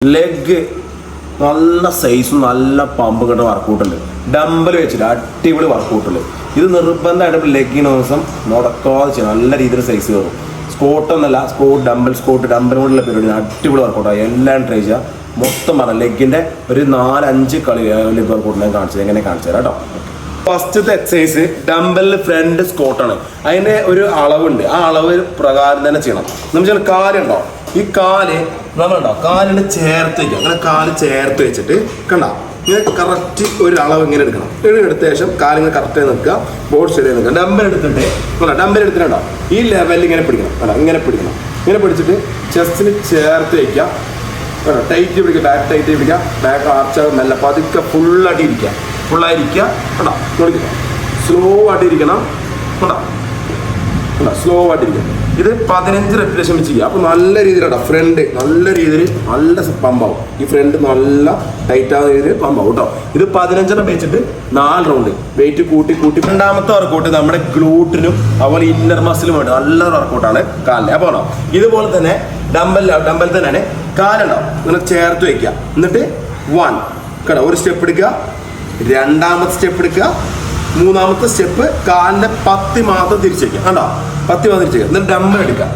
Leg നല്ല സൈസും നല്ല പമ്പ് കിട്ടുന്ന വർക്കൗട്ടുണ്ട് ഡമ്പൽ വെച്ചിട്ട് അടിപൊളി വർക്കൗട്ട് ഇത് നിർബന്ധമായിട്ട് ലെഗിന് ദിവസം മുടക്കാതെ ചെയ്യണം. നല്ല രീതിയിൽ സൈസ് കയറും സ്കോട്ട് എന്നല്ല സ്കോട്ട് ഡമ്പൽ സ്കോട്ട് കൊണ്ടുള്ള പരിപാടി അടിപൊളി വർക്കൗട്ടാണ് എല്ലാം ട്രൈ ചെയ്യുക. മൊത്തം പറഞ്ഞ ലെഗിന്റെ ഒരു നാലഞ്ച് കളി ലെഗ് വർക്കൗട്ട് ഞാൻ കാണിച്ചത്. എങ്ങനെ കാണിച്ചു തരാം കേട്ടോ ഫസ്റ്റത്തെ എക്സസൈസ് ഡമ്പലിൽ ഫ്രണ്ട് സ്കോട്ടാണ് അതിന്റെ ഒരു അളവുണ്ട്. ആ അളവ് പ്രകാരം തന്നെ ചെയ്യണം. എന്ന് വെച്ചാൽ കാലുണ്ടോ ഈ കാൽ നമ്മളുണ്ടോ കാലിന് ചേർത്ത് വയ്ക്കുക അങ്ങനെ കാൽ ചേർത്ത് വെച്ചിട്ട് കണ്ടോ? ഇങ്ങനെ കറക്റ്റ് ഒരു അളവ് ഇങ്ങനെ എടുക്കണം. ഇങ്ങനെ എടുത്ത ശേഷം കാലിങ്ങനെ കറക്റ്റ് നിൽക്കുക. ബോർഡ് ശരിയായി നിൽക്കുക. ഡമ്പൽ എടുത്തിട്ട് കണ്ടോ? ഡമ്പൽ എടുത്തിട്ടുണ്ടോ ഈ ലെവലിൽ ഇങ്ങനെ പിടിക്കണം. കണ്ടോ? ഇങ്ങനെ പിടിക്കണം. ഇങ്ങനെ പിടിച്ചിട്ട് ചെസ്റ്റിന് ചേർത്ത് വയ്ക്കുക കേട്ടോ ടൈറ്റ് പിടിക്കുക. ബാക്ക് ടൈറ്റ് പിടിക്കുക. ബാക്ക് ആർച്ചാകും നല്ല പതുക്കെ ഫുള്ളായിട്ട് ഇരിക്കുക. ഫുള്ളായിരിക്കുക കേട്ടോ നോക്കിക്കോ സ്ലോ ആയിട്ട് ഇരിക്കണം. കേട്ടോ കേട്ടോ സ്ലോ ആയിട്ട് ഇരിക്കുക. ഇത് പതിനഞ്ച് റെപ്പിറ്റേഷൻ വെച്ച് ചെയ്യുക അപ്പോൾ നല്ല കേട്ടോ ഫ്രണ്ട് നല്ല രീതിയിൽ നല്ല പമ്പാവും. ഈ ഫ്രണ്ട് നല്ല ടൈറ്റ് ആവുന്ന രീതിയിൽ പമ്പാവും കേട്ടോ ഇത് പതിനഞ്ചെണ്ണം വെച്ചിട്ട് നാല് റൗണ്ട് വെയിറ്റ് കൂട്ടി കൂട്ടി. രണ്ടാമത്തെ വർക്കൗട്ട് നമ്മുടെ ഗ്ലൂട്ടിനും അതുപോലെ ഇന്നർ മസിലും വേണ്ടി. നല്ല വർക്കൗട്ടാണ് കാലിന്. അപ്പോൾ ഇതുപോലെ തന്നെ ഡമ്പൽ ഡമ്പൽ തന്നെയാണ്. കാലുണ്ടാവും ഇങ്ങനെ ചേർത്ത് വയ്ക്കുക എന്നിട്ട് വൺ കേട്ടോ ഒരു സ്റ്റെപ്പ് എടുക്കുക. രണ്ടാമത്തെ സ്റ്റെപ്പ് എടുക്കുക. മൂന്നാമത്തെ സ്റ്റെപ്പ് കാലിന്റെ പത്തി മാത്രം തിരിച്ചേക്കുക. കണ്ടോ? പത്തി മാത്രം തിരിച്ചേക്കുക. എന്നിട്ട് ഡമ്പൽ എടുക്കുക.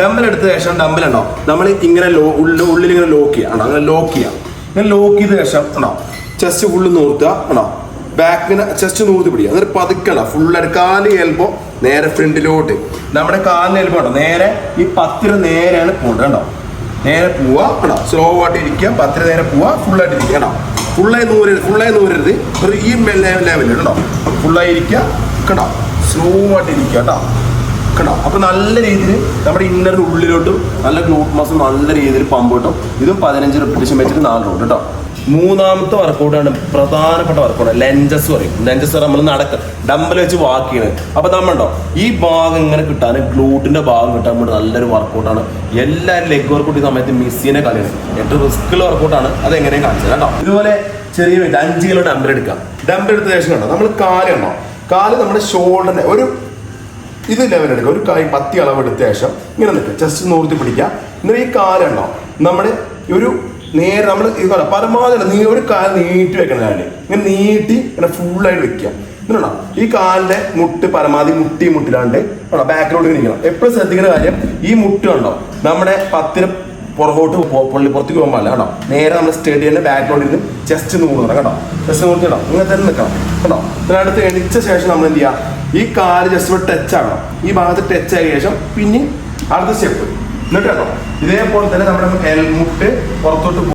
ഡമ്പൽ എടുത്ത ശേഷം ഡമ്പൽ ഉണ്ടോ? നമ്മൾ ഇങ്ങനെ ലോ ഉള്ളിൽ ഇങ്ങനെ ലോക്ക് ചെയ്യുക. കണ്ടോ? അങ്ങനെ ലോക്ക് ചെയ്യുക. ഇങ്ങനെ ലോക്ക് ചെയ്ത ശേഷം ഉണ്ടോ ചെസ്റ്റ് ഫുള്ള് നൂർത്തുക. കണ്ടോ? ബാക്കിന് ചെസ്റ്റ് നൂർത്തി പിടിക്കുക. എന്നിട്ട് പതുക്കണ്ട ഫുൾ കാൽ എൽബോ നേരെ ഫ്രണ്ടിലോട്ട് നമ്മുടെ കാലിന് എൽബോ ഉണ്ടോ? നേരെ ഈ പത്തിന് നേരെയാണ് പോകേണ്ടത്. കേട്ടോ നേരെ പോവുക. കേട്ടോ സ്ലോ ആയിട്ട് ഇരിക്കുക. പത്തിന് നേരെ പോവുക. ഫുള്ളായിട്ട് ഇരിക്കുക. കേട്ടോ ഫുള്ളായി നൂരരുത് ഫുള്ളായി നൂരരുത്. ഒരു ഈ ലെവലിൽ കേട്ടോ. ഫുള്ളായി ഇരിക്കുക കേട്ടോ. സ്ലോ ആയിട്ട് ഇരിക്കുക കേട്ടോ. കേട്ടോ. അപ്പോൾ നല്ല രീതിയിൽ നമ്മുടെ ഇന്നറിന് ഉള്ളിലോട്ടും നല്ല ഗ്ലൂട്ട് മസിൽ നല്ല രീതിയിൽ പമ്പ് കിട്ടും. ഇതും പതിനഞ്ച് റിപ്പിറ്റേഷൻ വെച്ചിട്ട് നാല് റൗണ്ട് കേട്ടോ. മൂന്നാമത്തെ വർക്കൗട്ടാണ് പ്രധാനപ്പെട്ട വർക്കൗട്ട്. ലെഞ്ചസ് പറയും. ലെഞ്ചസ് നമ്മൾ നടക്കുക ഡമ്പൽ വെച്ച് വാക്ക് ചെയ്യുന്നത് അപ്പൊ നമ്മളുണ്ടോ ഈ ഭാഗം ഇങ്ങനെ കിട്ടാൻ ഗ്ലൂട്ടിന്റെ ഭാഗം കിട്ടാൻ വേണ്ടി നല്ലൊരു വർക്കൗട്ടാണ് എല്ലാവരും ലെഗ് വർക്കൗട്ട് ഈ സമയത്ത് മിസ് ചെയ്യുന്ന കളിയാണ്. ഏറ്റവും റിസ്ക്കുള്ള വർക്കൗട്ടാണ് അത് എങ്ങനെയും കാണിച്ചത് കേട്ടോ ഇതുപോലെ ചെറിയ വെയിറ്റ് അഞ്ച് കിലോ ഡമ്പൽ എടുക്കാം ഡമ്പൽ എടുത്ത ശേഷം കണ്ടോ? നമ്മൾ കാൽ കണ്ടോ? കാൽ നമ്മുടെ ഷോൾഡറിന്റെ ഒരു ഇത് ലെവൽ എടുക്കുക. ഒരു കൈ പത്തി അളവ് എടുത്ത ശേഷം ഇങ്ങനെ നിൽക്കുക. ചെസ്റ്റ് നൂർത്തി പിടിക്കുക. എന്നിട്ട് ഈ കാലുണ്ടോ നമ്മുടെ ഒരു നേരെ നമ്മൾ ഇത് പരമാവധി നീ ഒരു കാൽ നീട്ടി വെക്കണം ഞാൻ ഇങ്ങനെ നീട്ടി ഇങ്ങനെ ഫുള്ളായിട്ട് വെക്കുക. ഇങ്ങനെയുള്ള ഈ കാലിന്റെ മുട്ട് പരമാവധി മുട്ടി മുട്ടിലാണ്ട് ഉള്ള ബാക്കിലോട്ട് ഇരിക്കണം. എപ്പോഴും ശ്രദ്ധിക്കുന്ന കാര്യം ഈ മുട്ട് കണ്ടോ? നമ്മുടെ പത്തിന് പുറകോട്ട് പൊള്ളി പുറത്തേക്ക് പോകാൻ പാടില്ല കേട്ടോ നേരെ നമ്മൾ സ്റ്റഡി തന്നെ ബാക്കിലോട്ട് ഇരുന്ന് ചെസ്റ്റ് നൂറുന്നത് കേട്ടോ ചെസ്റ്റ് നൂർത്തി കേട്ടോ ഇങ്ങനെ തന്നെ നിൽക്കണം കേട്ടോ ഇതിനടുത്ത് എണിച്ച ശേഷം നമ്മൾ എന്ത് ചെയ്യുക ഈ കാൽ ജസ്റ്റ് ടച്ച് ആകണം ഈ ഭാഗത്ത് ടച്ച് ആയ ശേഷം പിന്നെ അടുത്ത സ്റ്റെപ്പ് എന്നിട്ട് കേട്ടോ. ഇതേപോലെ തന്നെ നമ്മുടെ മുട്ട് പുറത്തോട്ട്